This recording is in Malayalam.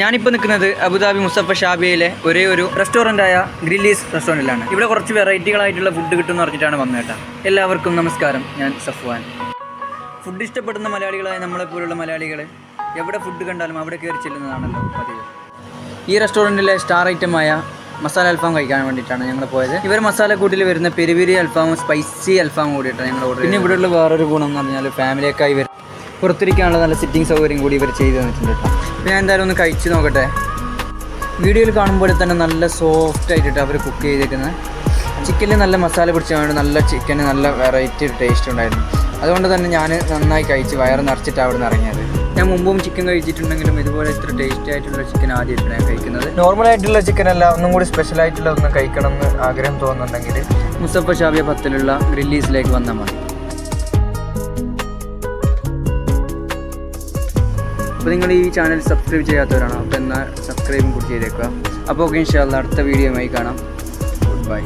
ഞാനിപ്പോൾ നിൽക്കുന്നത് അബുദാബി മുസഫ ഷാബിയയിലെ ഒരേ ഒരു റെസ്റ്റോറന്റായ ഗ്രില്ലീസ് റെസ്റ്റോറന്റിലാണ് ഇവിടെ കുറച്ച് വെറൈറ്റികളായിട്ടുള്ള ഫുഡ് കിട്ടുമെന്ന് പറഞ്ഞിട്ടാണ് വന്നത് കേട്ടോ. എല്ലാവർക്കും നമസ്കാരം. ഞാൻ സഫ്വാൻ. ഫുഡ് ഇഷ്ടപ്പെടുന്ന മലയാളികളായ നമ്മളെപ്പോലുള്ള മലയാളികൾ എവിടെ ഫുഡ് കണ്ടാലും അവിടെ കയറി ചെല്ലുന്നതാണല്ലോ പതിവ്. ഈ റെസ്റ്റോറന്റിലെ സ്റ്റാർ ഐറ്റമായ മസാല അൽഫാം കഴിക്കാൻ വേണ്ടിയിട്ടാണ് ഞങ്ങൾ പോയത്. ഇവർ മസാല കൂട്ടിൽ വരുന്ന പെരി പെരി അൽഫാമും സ്പൈസി അൽഫാമും കൂടിയിട്ടാണ് ഞങ്ങൾ ഓർഡർ പിന്നെ ഇവിടെയുള്ള വേറൊരു ഗുണം എന്ന് പറഞ്ഞാൽ ഫാമിലിയൊക്കെ ഇവർ പുറത്തിരിക്കാനുള്ള നല്ല സിറ്റിംഗ് സൗകര്യം കൂടി ഇവർ ചെയ്തു തന്നിട്ടുണ്ട് കേട്ടോ. ഞാൻ എന്തായാലും ഒന്ന് കഴിച്ച് നോക്കട്ടെ. വീഡിയോയിൽ കാണുമ്പോൾ തന്നെ നല്ല സോഫ്റ്റ് ആയിട്ടിട്ട് അവർ കുക്ക് ചെയ്തേക്കുന്നത്. ചിക്കനിൽ നല്ല മസാല പിടിച്ചതുകൊണ്ട് നല്ല ചിക്കന് നല്ല വെറൈറ്റി ടേസ്റ്റ് ഉണ്ടായിരുന്നു. അതുകൊണ്ട് തന്നെ ഞാൻ നന്നായി കഴിച്ച് വയറ് നിറച്ചിട്ട് അവിടെ നിന്ന് ഇറങ്ങിയത്. ഞാൻ മുമ്പും ചിക്കൻ കഴിച്ചിട്ടുണ്ടെങ്കിലും ഇതുപോലെ ഇത്ര ടേസ്റ്റി ആയിട്ടുള്ള ചിക്കൻ ആദ്യമായിട്ടാണ് ഞാൻ കഴിക്കുന്നത്. നോർമൽ ആയിട്ടുള്ള ചിക്കൻ അല്ല ഒന്നും കൂടി സ്പെഷ്യൽ ആയിട്ടുള്ള ഒന്ന് കഴിക്കണം എന്ന് ആഗ്രഹം തോന്നുന്നുണ്ടെങ്കിൽ മുസഫ ഷാബിയ പത്തിലുള്ള ഗ്രില്ലീസിലേക്ക് വന്നാൽ മതി. അപ്പോൾ നിങ്ങൾ ഈ ചാനൽ സബ്സ്ക്രൈബ് ചെയ്യാത്തവരാണോ അപ്പോൾ എന്നാൽ സബ്സ്ക്രൈബും കൂടി ചെയ്തേക്കുക. അപ്പോൾ ഓക്കെ ഇൻഷാല്ല അടുത്ത വീഡിയോയുമായി കാണാം. Good bye